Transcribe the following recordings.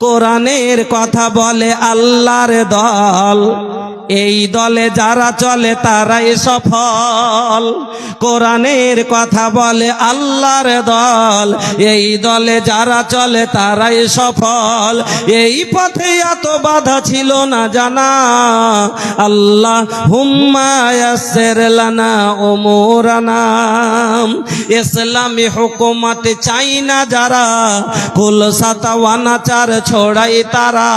কোরআনের কথা বলে আল্লাহর দল। এই দলে যারা চলে তারাই সফল। কোরআনের কথা বলে আল্লাহর দল। এই দলে যারা চলে তারাই সফল। এই পথে এত বাধা ছিল না জানা। আল্লাহ হুম্মায়াসের লানা ওমরানা ইসলামী হুকুমত চাই না যারা। কুল সাতাওয়ানাচার ছড়াই তারা।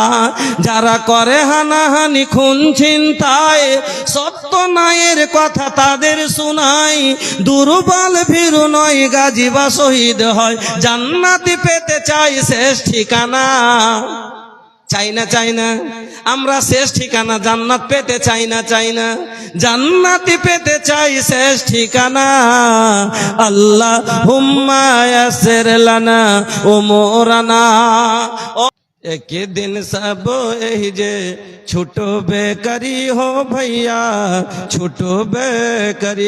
যারা করে হানাহানি খুন চিন্তায়, সত্য নায়ের কথা তাদের শোনাই। দুর্বল ভীরু নয় গাজী বা শহীদ হয়। জান্নাতি পেতে চাই শেষ ঠিকানা। চাই না চাই না। আমরা শেষ ঠিকানা, জান্নাত পেতে চাই না চাই না। জান্নাতি পেতে চাই শেষ ঠিকানা। আল্লাহ হুম্মায়াসের লানা ও মোরানা एक दिन सब यही जे छुटो बेकरी हो भैया, छुटो बेकरी।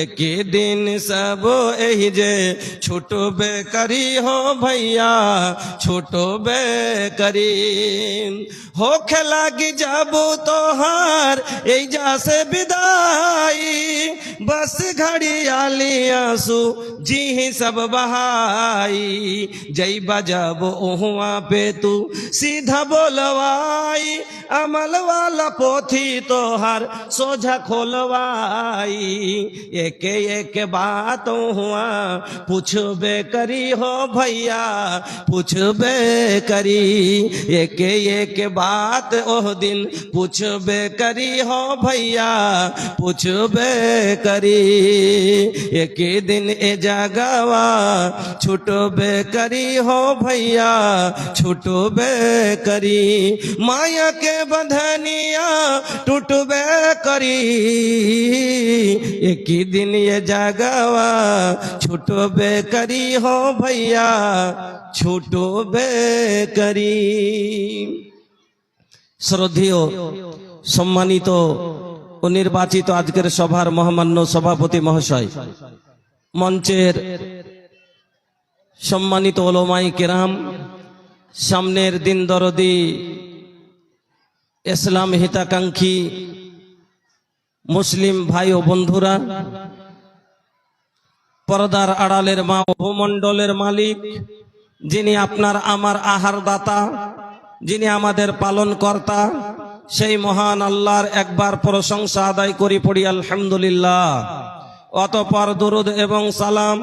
एक दिन सब यही जे छुटो बेकरी हो भैया, छुटो बेकरी। हो खेलागी जाबो तोहार एजा से विदाई बस घड़ी आली आँसू, जी सब बहाई। जई बजाबो ओहुआ पे तू सीधा बोलवाई, अमल वाला पोथी तोहर सोझा खोलवाई। एक एक बात हुआ, पूछबे करी हो भैया, पूछबे करी। एक एक बात ओह दिन, पूछबे करी हो भैया, पूछबे करी। एक दिन ए जगवा, छुटबे करी हो भैया छुटबे টুটবে করি মায়াকে বধনিয়া টুটবে করি একই দিন এ জাগাওয়া ছুটবে করি হো ভাইয়া ছুটবে করি শ্রদ্ধেয় সম্মানিত ও নির্বাচিত আজকের সভার মহামান্য সভাপতি মহাশয়, মঞ্চের সম্মানিত ওলোমাই কেরাম সামনের দিন দরদি, ইসলাম হিতাকাঙ্ক্ষী মুসলিম ভাই ও বন্ধুরা, পর্দার আড়ালের মা ভূমণ্ডলের মালিক, যিনি আপনার আমার আহার দাতা যিনি আমাদের পালন কর্তা সেই মহান আল্লাহর একবার প্রশংসা আদায় করি পড়ি, আলহামদুলিল্লাহ। অতপর দুরুদ এবং সালাম,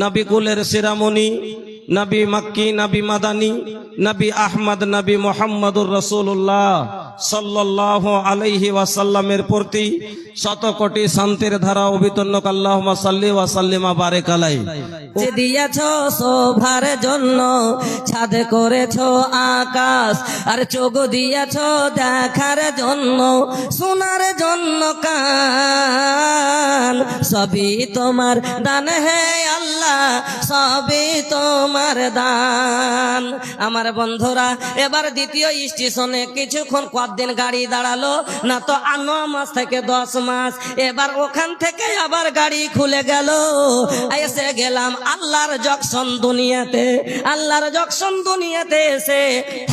নবিকুলের শিরামণি নবী মাক্কি, নবী মাদানী, নবী আহমদ, নবী মোহাম্মদুর রসুল্লাহ সাল্লাহ আলাইহি ওয়াসাল্লামের প্রতি শত কোটি শান্তির ধারা অবিতন্ন আল্লাহ সাল্লি ওয়াসাল্লিমা বারেক আলাই যে দিয়েছ শোভার জন্য, ছাদ করেছ আকাশ, আর চোখ দিয়েছ দেখার জন্য, শোনার জন্য কান সবই তোমার দান হে আল্লাহ, সবই তোমার দান। আমার বন্ধুরা, এবার দ্বিতীয় স্টেশনে কিছুক্ষণ কদিন গাড়ি দাঁড়াল, না তো আনো মাস থেকে দশ মাস। এবার ওখান থেকে আবার গাড়ি খুলে গেল। এসে গেলাম আল্লাহর জকশন দুনিয়াতে, আল্লাহর জকশন দুনিয়াতে এসে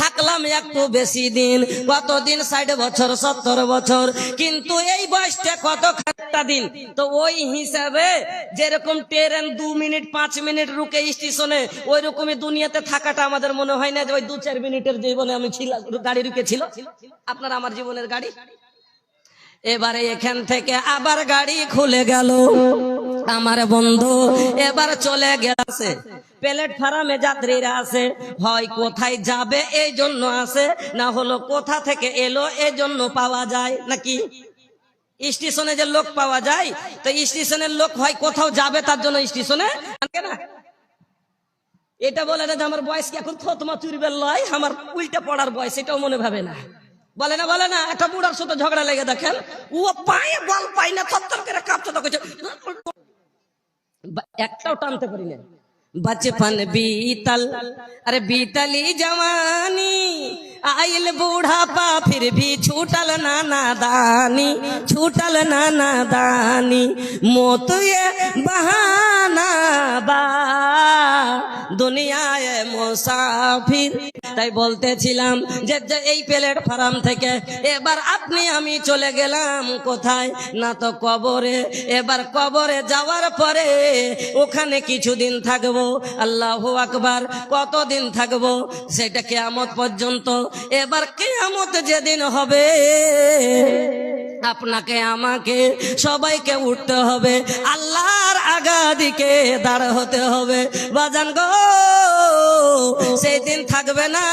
থাকলাম একটু বেশি দিন, কতদিন, ষাট বছর, সত্তর বছর, কিন্তু এই বয়সটা কত খাটটা দিন? তো ওই হিসাবে যেরকম ট্রেন দু মিনিট, পাঁচ মিনিট রুকে স্টেশনে ওই রকমই দুনিয়াতে থাকাটা আমাদের মনে হয় না যে ওই দু চার মিনিটের জীবনে আমি ছিলাম গাড়ি রুকে ছিল আপনার আমার জীবনের গাড়ি? এবারে এখান থেকে আবার গাড়ি খুলে গেল। আমার বন্ধু এবার চলে গেছে। প্ল্যাটফর্মে যাত্রীরা আছে। হয় কোথায় যাবে এই জন্য আসে না হলো কোথা থেকে এলো এই জন্য পাওয়া যায় নাকি? স্টেশনে যে লোক পাওয়া যায়, তো স্টেশনের লোক হয় কোথাও যাবে তার জন্য স্টেশনে? এটা বলে না যে আমার বয়স কি এখন থতমা চুরবে লয়? আমার উল্টা পড়ার বয়স, এটাও মনে ভাবে না। বলে না বলে না, একটা বুড়ার সাথে ঝগড়া লেগে দেখেন, ও পায়ে বল পাই না থতর করে কাঁপতে তো একটাও টানতে পারি না বাচ্চে পান বিতাল, আরে বিতালি জামানি आयल बूढ़ापा फिर भी छूटल नाना दानी छूटल नाना दानी मौत ये बहाना बा দুনিয়ায় মুসাফির তাই বলতেছিলাম যে যে এই প্ল্যাটফর্ম থেকে এবার আপনি আমি চলে গেলাম কোথায় না তো কবরে এবার কবরে যাওয়ার পরে ওখানে কিছুদিন থাকবো আল্লাহ আকবার কতদিন থাকবো সেটা কেয়ামত পর্যন্ত এবার কেয়ামত যেদিন হবে আপনাকে আমাকে সবাইকে উঠতে হবে আল্লাহর আগা দিকে দাঁড় হতে হবে বাজান গো সেই দিন থাকবে না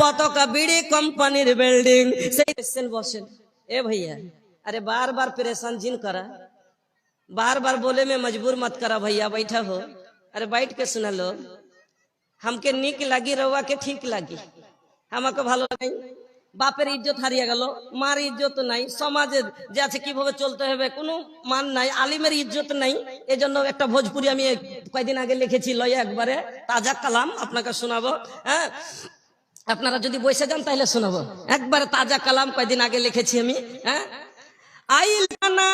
পতাকা বিড়ি কোম্পানির বিল্ডিং সেই বসেন বসেন এ भैया अरे बार बार परेशान जिन करा बार बार बोले में मजबूर मत करा भैया बैठा हो अरे बैठ के सुना लो हमके निक लगी रउआ के ठीक लगी আমাকে ভালো নাই। বাপের ইজ্জত হারিয়ে গেল, মার ইজ্জত নাই, সমাজে যে আছে কীভাবে চলতে হবে কোনো মান নাই, আলিমের ইজ্জত নাই। এজন্য একটা ভোজপুরি আমি কয়েকদিন আগে লিখেছি লয়ে একবারে, তাজা কালাম আপনাকে শোনাবো হ্যাঁ? আপনারা যদি বসে যান তাহলে শোনাবো। একবারে তাজা কালাম কয়েকদিন আগে লিখেছি আমি হ্যাঁ? আইল না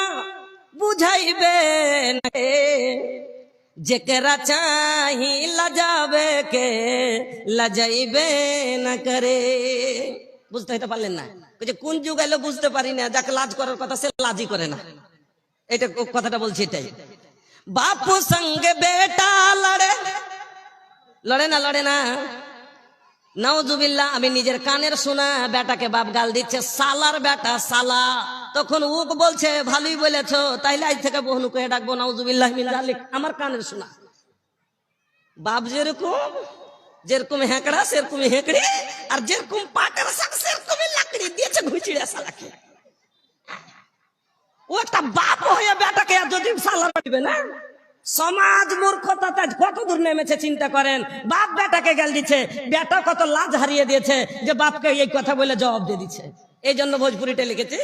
বুঝাইবে। जेकरा चाही लजावे के লজাইবে না করে বুঝতে এটা পারলেন না ওই যে কোন যুগ এলো বুঝতে পারি না যাকে লাজ করার কথা সে লাজই করে না এটা কথাটা বলছি এটাই বাপু সঙ্গে বেটা লড়ে লড়ে না লড়ে না নাউজুবিল্লাহ আমি নিজের কানের শোনা বেটাকে বাপ গাল দিচ্ছে সালার বেটা সালা তখন উক বলছে, ভালোই বলেছ, তাইলে আজ থেকে বহুনু কয়ে ডাকবো, নাউজুবিল্লাহ আমার কানের শোনা। বাপ যেরকম যেরকম হেঁকড়া সেরকম হেঁকড়ি, আর যেরকম পাটের শাক, সেরকমই লাকড়ি দিয়েছে ঘুচিড়ে সালাকে ও একটা বাপ হয়ে বেটাকে যদি সালা পাঠবে না? সমাজ মূর্খতা কত দূর নেমেছে, চিন্তা করেন? বাপ বেটাকে গেল দিচ্ছে, বেটা কত লাজ হারিয়ে দিয়েছে যে বাপকে এই কথা বলে জবাব দিয়ে দিচ্ছে। এই জন্য ভোজপুরিটা লিখেছি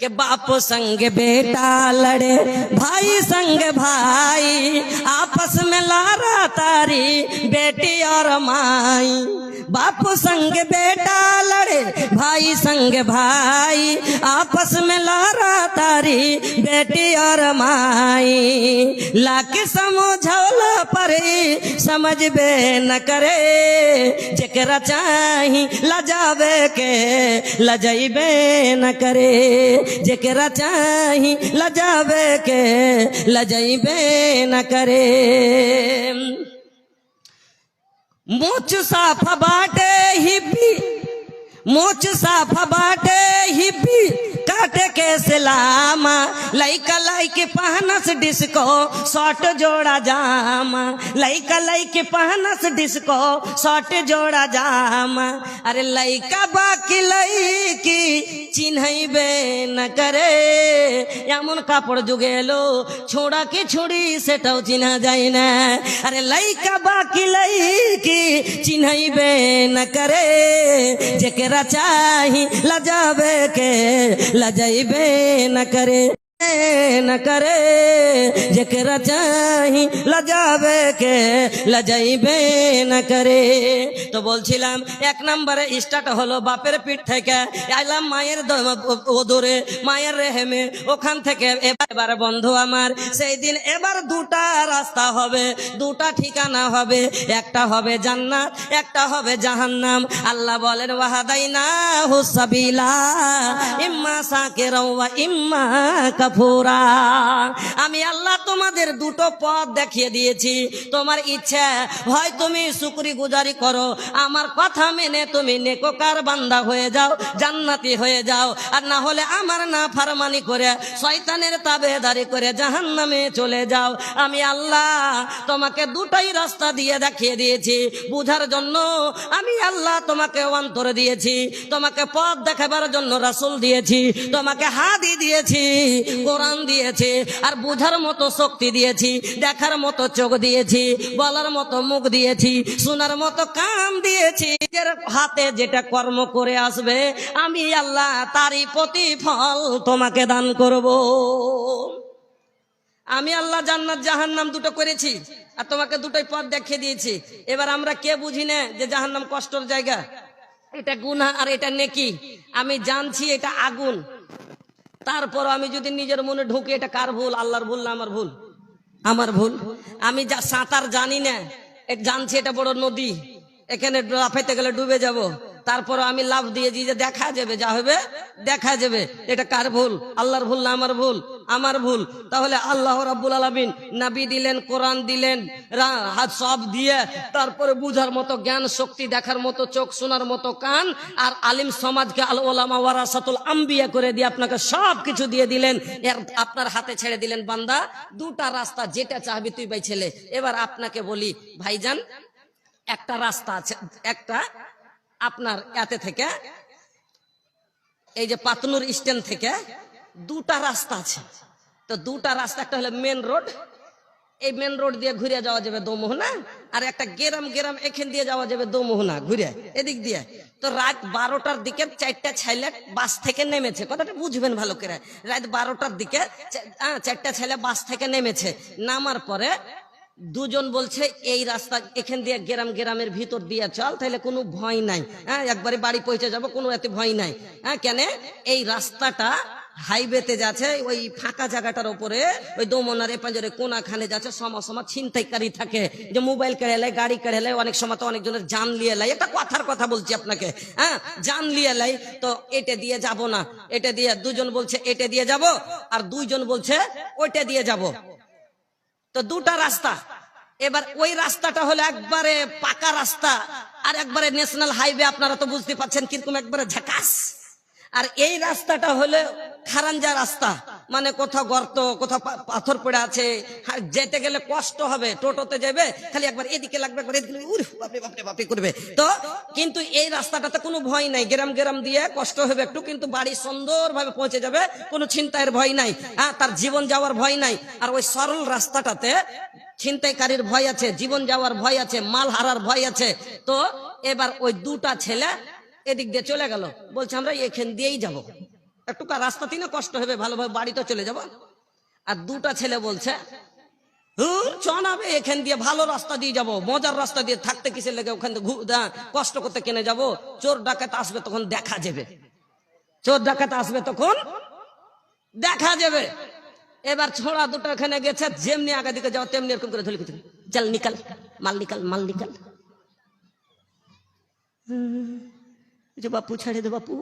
कि बाप संग बेटा लड़े, भाई संग भाई, आपस में लारा तारी, बेटी और माई। बाप संग बेटा लड़े, भाई संग भाई, आपस में लारा तारी, बेटी और माई। लाके समझौल पर समझ बे न करे, जकरा चाही लजावे के लजैबे न करे। जकरा चाही लजावे के लजैबे न करे। मुझ साफ़ बाटे हिब्बी मुझ साफ़ बाटे हिब्बी। काटे के सलामा लइका लइके पहनस डिस्को शॉर्ट जोड़ा जामा लइका लइके पहनस डिस्को शॉर्ट जोड़ा जामा अरे लइका बाकी लइकी চিনহাইবে না করে এমন কাপড় যুগে এলো ছোড়া কি ছুড়ি সেটাও চিনা যায় না আরে লাইকা বাকি লাইকি চিনহাইবে না করে যেকেরা চাহি লজাবে কে লজাইবে না করে। न करे जकरा চাহি লজাবে কে লজাইবে না করে তো বলছিলাম এক নম্বরে স্টার্ট হলো বাপের পিঠ থেকে আইলাম মায়ের দ- ওদরে মায়ের রেহেমে ওখান থেকে এবার এবার বন্ধু আমার সেই দিন এবার দুটা রাস্তা হবে দুটা ঠিকানা হবে একটা হবে জান্নাত একটা হবে জাহান্নাম আল্লাহ বলেন ওয়াহাদাইনা হুসাবিলা ইম্মা সাকিরা ওয়া ইম্মা কাফুরা আমি আল্লাহ তোমাদের দুটো পথ দেখিয়ে দিয়েছি। তোমার ইচ্ছা হয় তুমি শুকরি গুজারি করো। আমার কথা মেনে তুমি নেককার বান্দা হয়ে যাও, জান্নাতি হয়ে যাও। আর না হলে আমার না ফারমানি করে, শয়তানের তাবেদারি করে জাহান্নামে চলে যাও। আমি আল্লাহ তোমাকে দুটাই রাস্তা দিয়ে দেখিয়ে দিয়েছি। বুঝার জন্য আমি আল্লাহ তোমাকে অন্তর দিয়েছি। তোমাকে পথ দেখাবার জন্য রাসুল দিয়েছি। তোমাকে হাদি দিয়েছি। কোরআন দিয়েছি, আর বুঝার মতো শক্তি দিয়েছি, দেখার মতো চোখ দিয়েছি, বলার মতো মুখ দিয়েছি, শোনার মতো কান দিয়েছি। হাতে যেটা কর্ম করে আসবে, আমি আল্লাহ তারই প্রতিফল তোমাকে দান করব। আমি আল্লাহ জান্নাত জাহান নাম দুটো করেছি, আর তোমাকে দুটোই পথ দেখিয়ে দিয়েছি। এবার আমরা কে বুঝি না যে জাহান নাম কষ্টর জায়গা? এটা গুনাহ আর এটা নেকি? আমি জানছি এটা আগুন। তারপর আমি যদি নিজের মনে ঢুকে, এটা কার ভুল? আল্লাহর ভুল না আমার ভুল? আমার ভুল। আমি যা সাঁতার জানি না জানছি এটা বড় নদী, এখানে লাফাইতে গেলে ডুবে যাব। তারপর আমি লাভ দিয়েছি যে দেখা যাবে, যা হবে দেখা যাবে। এটা কার ভুল? আল্লাহর ভুল না আমার ভুল? আমার ভুল। তাহলে আল্লাহ রাব্বুল আলামিন নবী দিলেন, কোরআন দিলেন হাত সব দিয়ে তারপরে বুঝার মতো জ্ঞান, শক্তি দেখার মতো, চোখ শোনার মতো কান আর আলিম সমাজকে আল ওলামা ওয়ারাসাতুল আম্বিয়া করে দিয়ে আপনাকে সব কিছু দিয়ে দিলেন। এর, আপনার হাতে ছেড়ে দিলেন, বান্দা, দুটা রাস্তা যেটা চাহবি তুই ভাই ছেলে। এবার আপনাকে বলি, ভাইজান, একটা রাস্তা আছে, একটা আপনার এতে থেকে, এই যে পাতনুর স্ট্যান্ড থেকে দুটা রাস্তা আছে। তো দুটা রাস্তা, একটা হলো মেন রোড এই মেন রোড দিয়ে ঘুরে যাওয়া যাবে দোমোহনা, আর একটা গেরাম গেরাম এখান দিয়ে যাওয়া যাবে দোমোহনা ঘুরে এদিক দিয়ে। তো রাত বারোটার দিকে চারটা ছেলে বাস থেকে নেমেছে। কথাটা বুঝবেন ভালো করে। রাত বারোটার দিকে চারটা ছেলে বাস থেকে নেমেছে। নামার পরে দুজন বলছে, এই রাস্তা, এখান দিয়ে গ্রাম, গ্রামের ভিতর দিয়ে চল তাহলে কোনো ভয় নাই। হ্যাঁ একবারে বাড়ি পৌঁছে যাব, কোনো এতে ভয় নাই। হ্যাঁ কেন? এই রাস্তাটা হাইওয়েতে যাচ্ছে, ওই ফাঁকা জায়গাটার উপরে ওই দোমনার পাঞ্জরে কোনাখানে যাচ্ছে, সময় সময় ছিনতাইকারী থাকে। যে মোবাইল কেড়ে লাই গাড়ি কেড়ে লাই অনেক সময় তো অনেকজনের জান লিয়ে লাই। এটা কথার কথা বলছি আপনাকে হ্যাঁ জান লিয়ে লাই, তো এটা দিয়ে যাব না, এটা দিয়ে, দুজন বলছে, এটা দিয়ে যাব? আর দুইজন বলছে, ওইটা দিয়ে যাব। তো দুটা রাস্তা। এবার ওই রাস্তাটা হলো একবারে পাকা রাস্তা আর একবারে ন্যাশনাল হাইওয়ে, আপনারা তো বুঝতে পারছেন কীরকম একবারে ঝাকাস। আর এই রাস্তাটা হলো খারাঞ্জা রাস্তা। মানে কোথাও গর্ত, কোথাও পাথর পড়ে আছে। যেতে গেলে কষ্ট হবে, টোটোতে যাবে, খালি একবার এদিকে লাগবে, একবার এদিকে করবে তো কিন্তু এই রাস্তাটাতে কোনো ভয় নাই, গ্রাম গ্রাম দিয়ে কষ্ট হবে একটু, কিন্তু বাড়ি সুন্দরভাবে পৌঁছে যাবে, কোনো ছিনতাইয়ের ভয় নাই। হ্যাঁ তার জীবন যাওয়ার ভয় নাই। আর ওই সরল রাস্তাটাতে ছিনতাইকারীর ভয় আছে, জীবন যাওয়ার ভয় আছে, মাল হারার ভয় আছে। তো এবার ওই দুটা ছেলে এদিক দিয়ে চলে গেল, বলছে, আমরা এখান দিয়েই যাব। একটু রাস্তাতেই না কষ্ট হবে, ভালোভাবে বাড়িতে চলে যাব। আর দুটা ছেলে বলছে চনাবে এখান দিয়ে ভালো রাস্তা দিয়ে যাব, মজার রাস্তা দিয়ে থাকতে কিসের লেগে, ওখান থেকে কষ্ট করতে কেনে যাব, চোর ডাকাত আসবে তখন দেখা যাবে। চোর ডাকাত আসবে তখন দেখা যাবে। এবার ছোড়া দুটো এখানে গেছে, যেমনি আগে দিকে যাও, তেমনি এরকম করে ধরে গেছিল নিকাল, মাল নিকাল মাল নিকাল। বাপু ছেড়ে দে বাপু।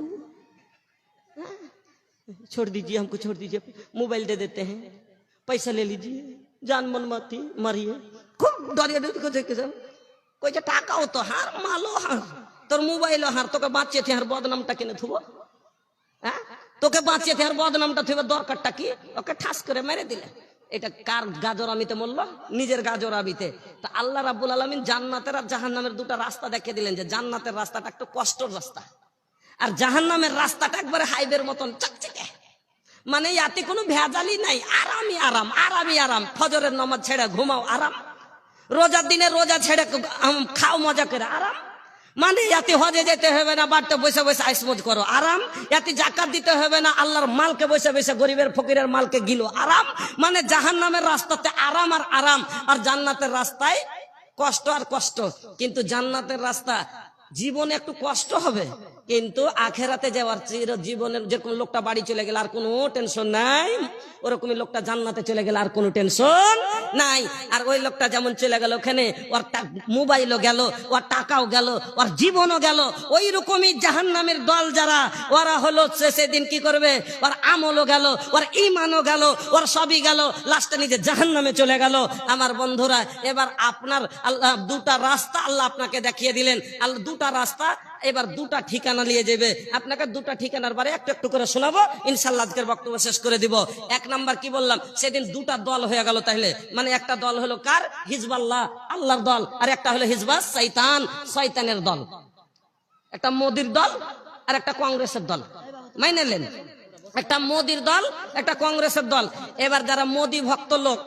छोड़ दीजिए हमको छोड़ दीजिए मोबाइल दे देते हैं पैसा ले लीजिए जान मन माती मारिए खूब डरिए डरिए को देखे सब कोई যে টাকাও তো হার মালও হার তোর মোবাইলও হার তোকে বাঁচিয়েছে হার বদনামটা কিনে থুবো হ্যাঁ তোকে বাঁচিয়েছে আর বদনামটা থুবে দরকারটা কি ওকে ঠাস করে মেরে দিলে এটা কার গাজর আমিতে বললো নিজের গাজর আমিতে তা আল্লাহ রাব্বুল আলমিন জান্নাতের আর জাহান্নামের দুটা রাস্তা দেখিয়ে দিলেন যে জান্নাতের রাস্তাটা একটু কষ্টর রাস্তা আর জাহান্নামের রাস্তাটা একবারে হাইবের মতন চকচকে। মানে ইয়াতে কোনো ভেজালি নাই। আরামই আরাম আরামই আরাম। ফজরের নামাজ ছেড়ে ঘুমাও, আরাম। রোজার দিনে রোজা ছেড়ে খাও, মজা করে, আরাম। মানে ইয়াতে হজে যেতে হবে না, বাড়তে বসে বসে আইসমজ করো, আরাম। ইয়াতে জাকাত দিতে হবে না, আল্লাহর মালকে বসে বসে গরিবের ফকিরের মালকে গিলো, আরাম। মানে জাহান নামের রাস্তাতে আরাম আর আরাম। আর জান্নাতের রাস্তায় কষ্ট আর কষ্ট। কিন্তু জান্নাতের রাস্তা জীবনে একটু কষ্ট হবে। কিন্তু আখেরাতে যাওয়ার চির জীবনের যেরকম লোকটা বাড়ি চলে গেল আর কোনো টেনশন নাই। ওরকমই লোকটা জান্নাতে চলে গেলে আর কোনো টেনশন নাই। আর ওই লোকটা যেমন চলে গেল ওখানে, ওর মোবাইলও গেল, ওর টাকাও গেল, ওর জীবনও গেল। ওই রকমই জাহান নামের দল যারা, ওরা হলো সে- সেদিন কি করবে? ওর আমলও গেল, ওর ইমানও গেল, ওর সবই গেল। লাস্টে নিজে জাহান নামে চলে গেল। আমার বন্ধুরা, এবার আপনার আল্লাহ দুটা রাস্তা আল্লাহ আপনাকে দেখিয়ে দিলেন। আল্লাহ দুটা রাস্তা এবার দুটা ঠিকানা নিয়ে যাবে। আপনাকে দুটা ঠিকানার বারে একটু একটু করে শোনাবো। ইনশাল্লাহ আজকের বক্তব্য শেষ করে দিব। এক নাম্বার কি বললাম? সেদিন দুটা দল হয়ে গেল তাহলে মানে একটা দল হলো কার? হিজবাল্লাহ, আল্লাহর দল। আর একটা হলো হিজবা শৈতান শয়তানের দল। একটা মোদির দল আর একটা কংগ্রেসের দল। মাইনে নেন? একটা মোদির দল, একটা কংগ্রেসের দল। এবার যারা মোদি ভক্ত লোক,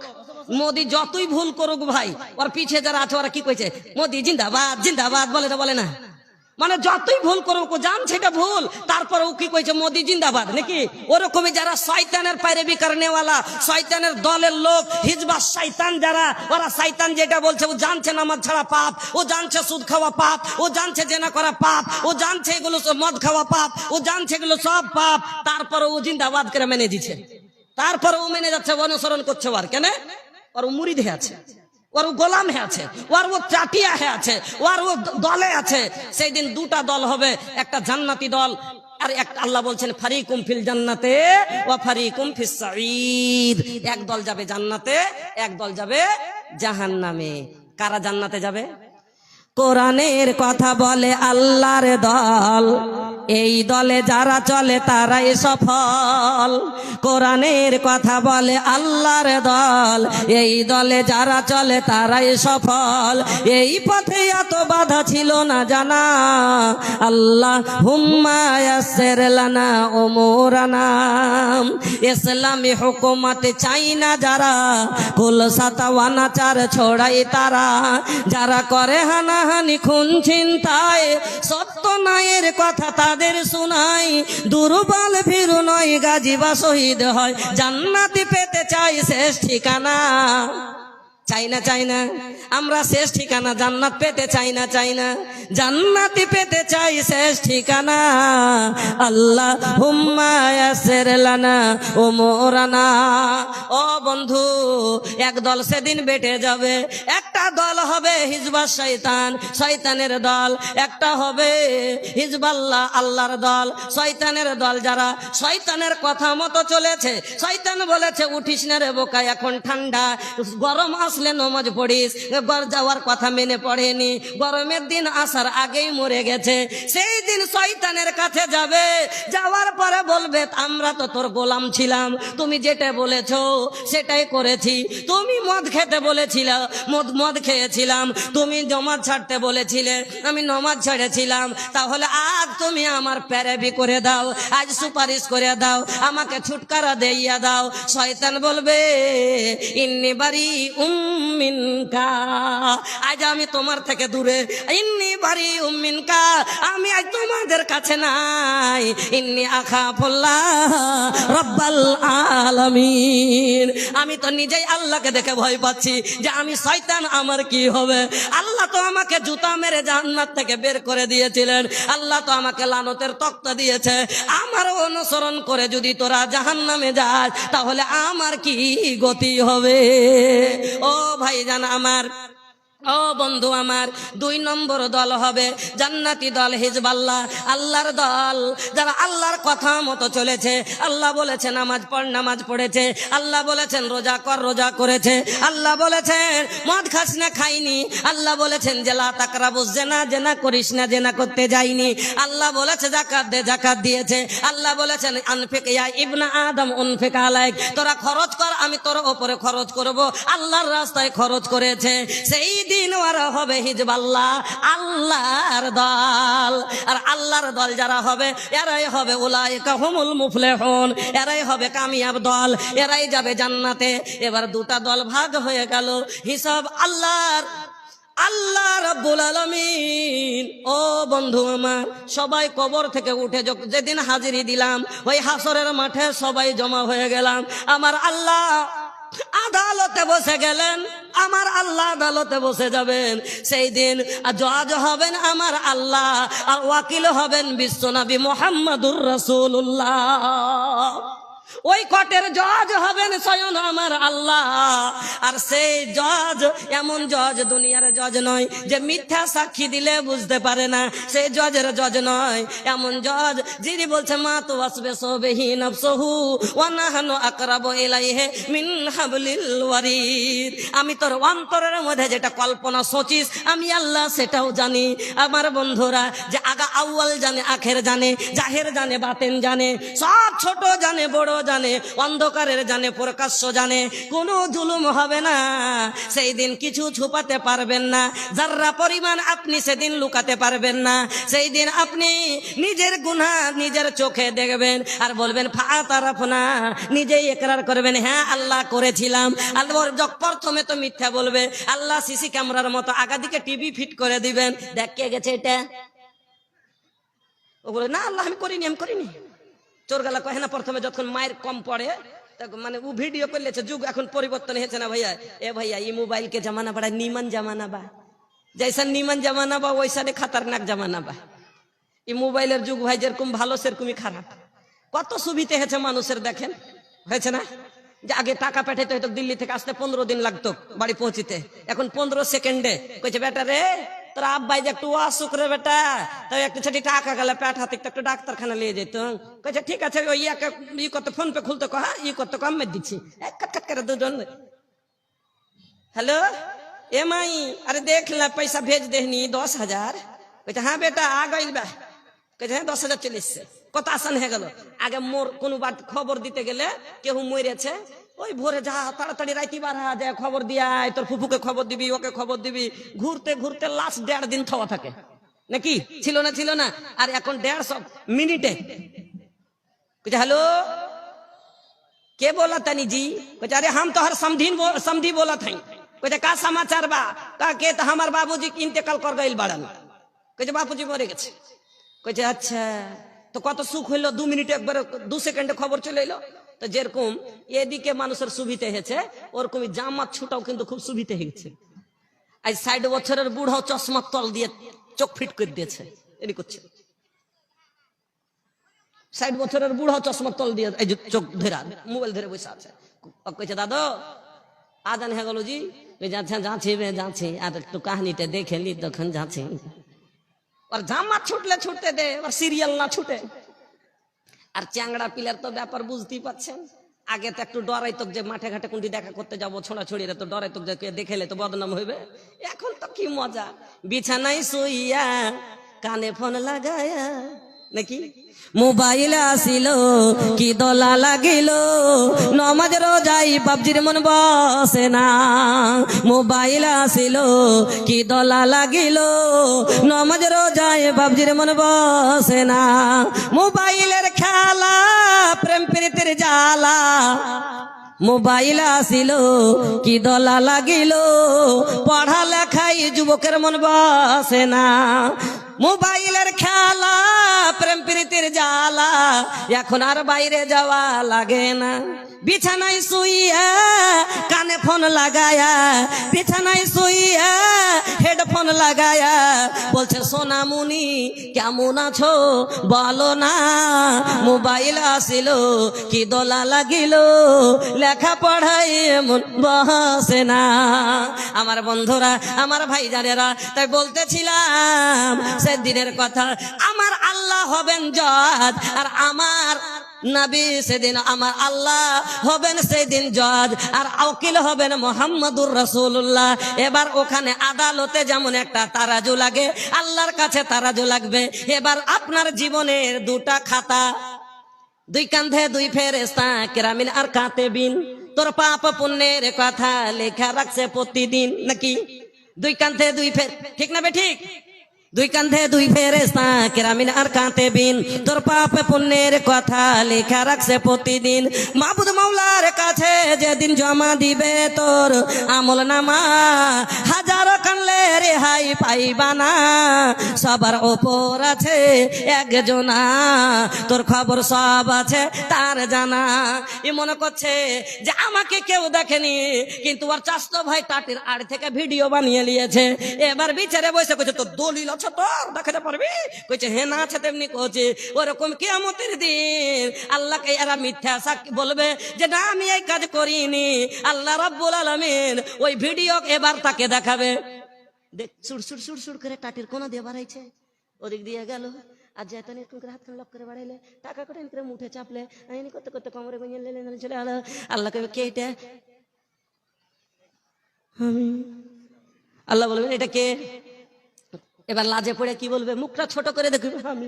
মোদি যতই ভুল করুক ভাই, ওর পিছে যারা আছে ওরা কি কইছে? মোদি জিন্দাবাদ জিন্দাবাদ বলে তো বলে না। মানে যতই ভুল করুক, ও জানছে এটা ভুল। তারপর ও কি কইছে, মোদি জিন্দাবাদ, নাকি? ওরকমই যারা শয়তানের পায়রেবি কারণেওয়ালা, শয়তানের দলের লোক হিজবা শয়তান যারা, ওরা শয়তান যেটা বলছে, ও জানছে নামাজ ছাড়া পাপ, ও জানছে সুদ খাওয়া পাপ, ও জানছে জেনা করা পাপ, ও জানছে এগুলো মদ খাওয়া পাপ, ও জানছে এগুলো সব পাপ। তারপর ও জিন্দাবাদ করে মেনে দিচ্ছে তারপর ও মেনে যাচ্ছে, অনুসরণ করছে আর কেন? আর ও মুড়ি আছে। ওর গোলাম হয়ে আছে, ওর ও চাটিয়া হয়ে আছে, ওর ও দলে আছে। সেই দিন দুটা দল হবে, একটা জান্নাতি দল আর এক আল্লাহ বলছেন, ফারিকুম ফিল জান্নাতে ও ফারিকুম ফিস সাঈদ। এক দল যাবে জান্নাতে, এক দল যাবে জাহান্নামে। কারা জান্নাতে যাবে? কোরআনের কথা বলে আল্লাহর দল। এই দলে যারা চলে তারাই সফল। কোরআনের কথা বলে আল্লাহর দল। এই দলে যারা চলে তারাই সফল। এই পথে এত বাধা ছিল না জানা। আল্লাহ হুম্মায়াসের লানা ওমরানা ইসলামী হুকুমতে চাই না যারা। কুল সাতাওয়ানাচার ছড়াই তারা। যারা করে হানাহানি খুন ছিনতায় সত্য নায়ের কথা তাদের শোনাই দুর্বল ফিরু নয় গাজী বা শহীদ হয়। জান্নাতি পেতে চাই শেষ ঠিকানা। চাই না চাই না। আমরা শেষ ঠিকানা জান্নাত পেতে চাই না চাই না। জান্নাতি পেতে চাই শেষ ঠিকানা। আল্লাহ হুম্মায়াসের লানা ও মোরানা। ও বন্ধু, এক দল সেদিন বেটে যাবে। একটা দল হবে হিজবা শয়তান, শয়তানের দল। একটা হবে হিজবাল্লাহ, আল্লাহর দল। শয়তানের দল যারা শয়তানের কথা মতো চলেছে, শয়তান বলেছে, উঠিস না রে বোকা, এখন ঠান্ডা, গরম আসলে নমাজ পড়িস। গর যাওয়ার কথা মেনে পড়েনি। গরমের দিন আসার আগেই মরে গেছে। সেই দিন শয়তানের কাছে যাবে। যাওয়ার পরে বলবে, আমরা তো তোর গোলাম ছিলাম। তুমি যেটা বলেছ, সেটাই করেছি। তুমি মদ খেতে বলেছিলে, মদ মদ খেয়েছিলাম। তুমি নমাজ ছাড়তে বলেছিলে, আমি নমাজ ছেড়েছিলাম। তাহলে আজ তুমি আমার প্যারেবি করে দাও, আজ সুপারিশ করে দাও, আমাকে ছুটকারা দেইয়া দাও। শয়তান বলবে, ইন্নি বাড়ি আজ আমি তোমার থেকে দূরে। ইন্নি বাড়ি আমি আজ তোমাদের কাছে নাই। ইন্নি আখা রব্বাল আমি তো নিজেই আল্লাহকে দেখে ভয় পাচ্ছি যে আমি শয়তান, আমার কি হবে? আল্লাহ তো আমাকে জুতা মেরে জান্নাত থেকে বের করে দিয়েছিলেন। আল্লাহ তো আমাকে লানতের তক্ত দিয়েছে। আমার অনুসরণ করে যদি তোরা জাহান্নামে যাস, তাহলে আমার কি গতি হবে? ও ভাইজান আমার। ও বন্ধু আমার, দুই নম্বর দল হবে জান্নাতি দল হিজবাল্লাহ, আল্লাহর দল। যারা আল্লাহর কথা মতো চলেছে, আল্লাহ বলেছেন নামাজ পড়, নামাজ পড়েছে, আল্লাহ বলেছেন রোজা কর, রোজা করেছে, আল্লাহ বলেছেন মদ খাস না, খাইনি, আল্লাহ বলেছেন জেলা তাকরাবু জেনা জেনা করিস না, জেনা করতে যাইনি, আল্লাহ বলেছে জাকাত দে জাকাত দিয়েছে, আল্লাহ বলেছেন আনফেক ইয়া ইবনা আদম, উনফিক আলাইক, তোরা খরচ কর, আমি তোর ওপরে খরচ করব, আল্লাহর রাস্তায় খরচ করেছে, সেই দিন ওরা হবে হিজবাল্লাহ, আল্লাহর দল। আর আল্লাহর দল যারা হবে, এরাই হবে উলাই কাহমুল মুফলেহন, এরাই হবে কামিয়াব দল, এরাই যাবে জান্নাতে। এবার দুটা দল ভাগ হয়ে গেল, হিসাব আল্লাহর, আল্লাহ রাব্বুল আলমিন। ও বন্ধু আমার, সবাই কবর থেকে উঠে যেদিন হাজিরি দিলাম, ওই হাসরের মাঠে সবাই জমা হয়ে গেলাম। আমার আল্লাহ আদালতে বসে গেলেন, আমার আল্লাহ আদালতে বসে যাবেন। সেই দিন জজ হবেন আমার আল্লাহ, আর ওয়াকিল হবেন বিশ্বনবী মোহাম্মদুর রসুল্লাহ ওই কোর্টের জজ হবেন স্বয়ং আমার আল্লাহ। আর সেই জজ এমন জজ দুনিয়ার জজ নয় যে মিথ্যা সাক্ষী দিলে বুঝতে পারে না। সেই জজের জজ নয়, এমন জজ যিনি বলছে, মা তো আসবে সবেহি নফসহু ওয়ানাহানু আকরাবু ইলাইহি মিন হাবলিল আমি তোর অন্তরের মধ্যে যেটা কল্পনা সচিস, আমি আল্লাহ সেটাও জানি। আমার বন্ধুরা যে আগা আউয়াল জানে, আখের জানে, জাহের জানে, বাতেন জানে, সব ছোট জানে, বড় জানে, অন্ধকারের জানে, প্রকাশ্য জানে, কোনো জুলুম হবে না। সেই দিন কিছু ছুপাতে পারবেন না, যার্রা পরিমাণ আপনি সেদিন লুকাতে পারবেন না। সেই দিন আপনি নিজের গুনাহ নিজের চোখে দেখবেন আর বলবেন ফা তারাফ না নিজেই একরার করবেন হ্যাঁ আল্লাহ করেছিলাম। আল্লাহ প্রথমে তো মিথ্যা বলবে, আল্লাহ সিসি ক্যামেরার মতো আগা দিকে টিভি ফিট করে দিবেন। দেখ কে গেছে এটা। ও বলে, না, আল্লাহ আমি করিনি আমি করিনি। চোর গালা কহে না, প্রথমে যখন মায়ের কম পড়ে মানে ও ভিডিও করলেছে, যুগ এখন পরিবর্তন হয়েছে না ভাইয়া? এ ভাইয়া, এই মোবাইল কে জামানা বাড়া নিমান জামানা বা। জৈসা নিমান জামানা বা ওইসানে খাতারনাক জামানা বা। এই মোবাইলের যুগ ভাই যেরকম ভালো, সেরকমই খারাপ। কত সুবিধে হয়েছে মানুষের, দেখেন? হয়েছে না? যে আগে টাকা পাঠাইতে হয়তো দিল্লি থেকে আসতে পনেরো দিন লাগতো বাড়ি পৌঁছিতে। এখন পনেরো সেকেন্ডে। কইছে, বেটা রে তোর আব্বাই যে একটু অসুখ রে বেটা, তাই একটু ছোটি টাকা গেলে প্যাট হাতে একটু ডাক্তারখানা নিয়ে যেত। কাছে ঠিক আছে, ওই এক ই করতে ফোন পে খুলতে কহা হ্যাঁ, ই করতে মে দিচ্ছি। এক কাট কাট করে দুজন। হ্যালো? এ মাই, আরে দেখ না, পয়সা ভেজ দেহনি দশ হাজার। কইছে হ্যাঁ বেটা আ গইল বা। কইছে হ্যাঁ দশ হাজার চলে এসছে। কত আসান হয়ে গেল? আগে মোর কোনো বার খবর দিতে গেলে কেউ মরেছে ওই ভোরে যা তাড়াতাড়ি রাইতি বার হওয়া যায় খবর দিয়া আয়, তোর ফুফুকে খবর দিবি ওকে খবর দিবি ঘুরতে ঘুরতে লাস্ট দেড় দিন থাওয়া থাকে নাকি ছিল না ছিল না আর এখন দেড়শো মিনিটে হ্যালো के बोला तनी जी कहते अरे हम तो हर समधीन बो, समधी बोला थी कहते का समाचार बा का के तो हमार बाबूजी के इंतकाल कर गइल बाड़न कहते बापूजी मरे গেছে কইছে আচ্ছা তো কত সুখ হইলো দু মিনিটে একবার দু সেকেন্ডে খবর চলে এলো তো যেরকম এদিকে মানুষের সুবিধে হয়েছে, ওরকমই জামাত ছুটাও কিন্তু খুব সুবিধে হয়েছে। আজ ষাট বছরের বুড়াও চশমার তল দিয়ে চোখ ফিট করে দিয়েছে এটি করছে। ষাট বছরের বুড়া চশমা তল দিয়ে এই যে চোখ ধরা, মোবাইল ধরে বসে আছে। কইছে, দাদা আদান হয়ে গেল জি। যাচ্ছে যাচ্ছি বে, যাচ্ছি। আর একটু কাহিনীটা দেখে নি, তখন যাচ্ছি। আর জামা ছুটলে ছুটতে দে, আর সিরিয়াল না ছুটে। আর চ্যাংড়া পিলার তো ব্যাপার বুঝতেই পাচ্ছেন। আগে তো একটু ডরাই তো যে মাঠে ঘাটে কোনটি দেখা করতে যাব ছোড়া ছড়িয়ে তো ডরাই তো যে দেখেলে তো বদনাম হইবে। এখন তো কি মজা। বিছানায় শুইয়া কানে ফোন লাগায়া, নাকি? মোবাইল আসিল, কি দলা লাগিল? নমাজ রোজাই বাবজির মন বসে না। মোবাইল আসিল, কি দলা লাগিল? নমাজ রোজাই বাবজির মন বসে না। মোবাইলের খেলা, প্রেম প্রীতির জ্বালা। মোবাইল আসিল, কি দলা লাগিল। পড়া লেখাই যুবকের মন বসে না। মোবাইলের খেলা, প্রেম প্রীতির জ্বালা, এখন আর বাইরে যাওয়া লাগে না। বিছানায় শুইয়া কানে ফোন লাগায়া, বিছানায় শুইয়া হেডফোন লাগায়া, বলছে সোনামুনি কেমন আছো? বলো না, মোবাইল আসিল, কি দোলা লাগিল? লেখা পড়াই মন বসে না। আমার বন্ধুরা, আমার ভাই জানেরা তাই বলতেছিলাম, সেদিনের কথা, আমার আল্লাহ হবেন জজ, আর আমার নবী সেদিন আমার আল্লাহ হবেন সেদিন জজ, আর আকিল হবেন মোহাম্মদুর রসুল্লাহ এবার ওখানে আদালতে যেমন একটা তারাজু লাগে, আল্লাহর কাছে তারাজু লাগবে। এবার আপনার জীবনের দুটা খাতা, দুই কান্ধে দুই ফেরেস্তা কেরামিন আর কাতে বিন তোর পাপ পুণ্যের কথা লেখা রাখছে প্রতিদিন নাকি? দুই কান্ধে দুই ফের ঠিক না বে ঠিক? দুই কান্ধে দুই ফেরেস্তা কেরামিন আর কাঁতে বিন তোর পাপ পুণ্যের কথা লেখা রাখছে প্রতিদিন। মাহবুদ মাওলার কাছে যেদিন জমা দিবে তোর আমল নামা, হাজারো কানলে রেহাই পাইবা না। সবার ওপর আছে একজনা, তোর খবর সব আছে তার জানা। এ মনে করছে যে আমাকে কেউ দেখেনি, কিন্তু ওর চাস্ত ভাই টাটির আড় থেকে ভিডিও বানিয়ে নিয়েছে। এবার বিচারে বসে কইছে তোর দলিল আছে তোর দেখাতে পারবি? কইছে, হে না আছে তেমনি কইছে ওরকম কেমতের দিন আল্লাহকে এরা মিথ্যা সাক্ষী বলবে যে, না, আমি এই কাজ করিনি। আল্লাহ রাব্বুল আলামিন ওই ভিডিও এবার তাকে দেখাবে। দেখ, সুর সুর সুর সুর করে টাটির কোনা দিয়ে বাড়াইছে। ওদিক দিয়ে গেল। আর যেতেন করে হাত লক করে বাড়াইলে, টাকা করে করে মুঠে চাপলে। আইনি করতে করতে কমরে লেলে লেলে চলে আলো। আল্লাহ কবে কে এটা? আমি। আল্লাহ বলবেন এটা কে? এবার লাজে পড়ে কি বলবে? মুখটা ছোট করে দেখবে আমি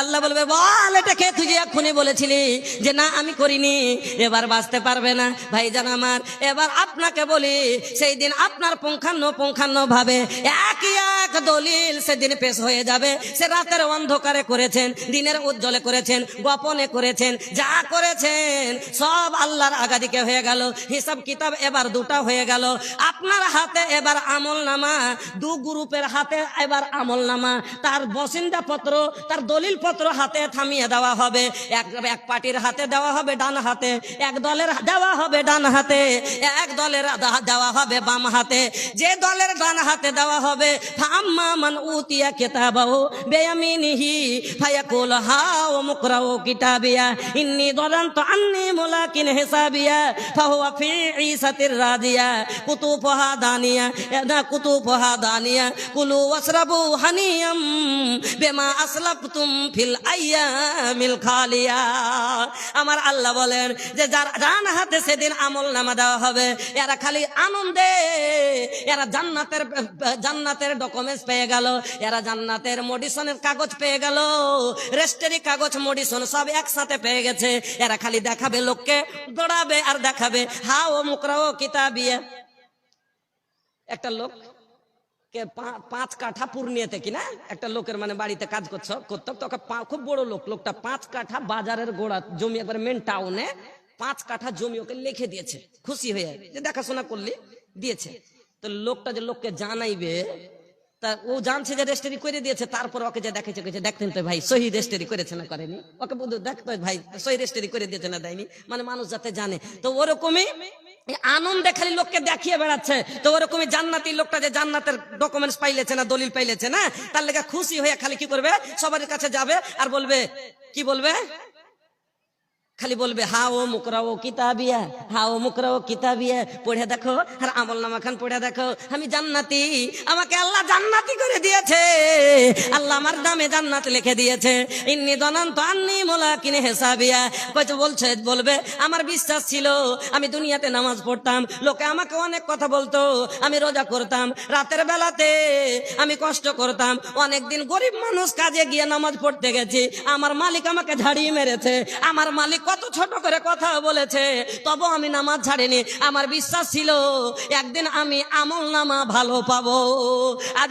আল্লাহ বলবে, বল এটা কে তুই এক্ষুনি বলেছিলি যে না, আমি করিনি, এবার বাঁচতে পারবে না। ভাই জান আমার, এবার আপনাকে বলি, সেই দিন আপনার পুঙ্খান্ন পুঙ্খান্ন ভাবে একই এক দলিল সেদিন পেশ হয়ে যাবে। সে রাতের অন্ধকারে করেছেন, দিনের উজ্জ্বলে করেছেন, গোপনে করেছেন, যা করেছেন, সব আল্লাহর আগাদিকে হয়ে গেল। হিসাব কিতাব এবার দুটা হয়ে গেল। আপনার হাতে এবার আমল নামা, দু গ্রুপের হাতে এবার আমল নামা, তার বসিন্দা পত্র, তার দলিল পত্র হাতে থামিয়ে দেওয়া হবে। এক এক পার্টির হাতে দেওয়া হবে ডান হাতে, এক দলের দেওয়া হবে ডান হাতে, এক দলের দেওয়া হবে বাম হাতে। যে দলের ডান হাতে দেওয়া হবে, ফাম্মা মান উতিয়া বিয়ামিনিহি, ফায়াকুল হাও মুকরাউ কিতাবিয়া, ইন্নী দরানতু আন্নী মুলাকিন হিসাবিয়া, ফাহুয়া ফি দানিয়া কুতুফহা দানিয়া, কুলু ওয়াশরাবু হানিয়াম, বিমা আসলাফতুম ফিল আইয়ামিল খালিয়া। আমার আল্লাহ বলেন যে যার ডান হাতে সেদিন আমল নামা দেওয়া হবে, এরা খালি আনন্দে, এরা জান্নাতের জান্নাতের ডকুমেন্টস পেয়ে গেল, এরা জান্নাতের মডিশনের কাগজ পেয়ে গেল রেস্টেরি কাগজ মডিশন সব একসাথে পেয়ে গেছে, এরা খালি দেখাবে লোককে, দৌড়াবে আর দেখাবে হা ও মুকরা ও কিতাবিয়ে। একটা লোক পাঁচ কাঠা পূর্ণিয়াতে কিনা? একটা লোকের মানে বাড়িতে কাজ করছ, করতো তোকে খুব বড় লোক, লোকটা পাঁচ কাঠা বাজারের গোড়া জমি, একবার মেন টাউনে পাঁচ কাঠা জমি ওকে লিখে দিয়েছে, খুশি হয়ে যে দেখাশোনা করলি, দিয়েছে। তো লোকটা যে লোককে জানাইবে, তা ও জানছে যে রেজিস্ট্রি করে দিয়েছে, তারপর ওকে যে দেখেছে কেছে দেখতেন তো ভাই, সহি রেজিস্ট্রি করেছে না করেনি? ওকে দেখতো ভাই, সহি রেজিস্ট্রি করে দিয়েছে না দেয়নি? মানে মানুষ যাতে জানে। তো ওরকমই আনন্দে খালি লোককে দেখিয়ে বেড়াচ্ছে। তো ওরকমই জান্নাতি লোকটা যে জান্নাতের ডকুমেন্টস পাইলেছে না, দলিল পাইলেছে না, তার লেগে খুশি হয়ে খালি কি করবে? সবার কাছে যাবে আর বলবে, কি বলবে? খালি বলবে হা ও মুকরাও কিতাবিয়া হা ও মুকরাও কিতাবিয়া, পড়ে দেখো, আর আমল নামা খান পড়ে দেখো, আমি জান্নাতি, আমাকে আল্লাহ জান্নাতি করে দিয়েছে, আল্লাহ আমার নামে জান্নাত লিখে দিয়েছে, ইন্নি দনান্ত আন্নি মোলা কিনে হেসাবিয়া। কয়তো বলছে, বলবে, আমার বিশ্বাস ছিল, আমি দুনিয়াতে নামাজ পড়তাম, লোকে আমাকে অনেক কথা বলতো, আমি রোজা করতাম, রাতের বেলাতে আমি কষ্ট করতাম, অনেকদিন গরিব মানুষ কাজে গিয়ে নামাজ পড়তে গেছি, আমার মালিক আমাকে ঝাড়িয়ে মেরেছে, আমার মালিক কত ছোট করে কথা বলেছে, তবু আমি নামাজ ছাড়িনি। আমার বিশ্বাস ছিল, একদিন আমি আমল নামা ভালো পাবো। আজ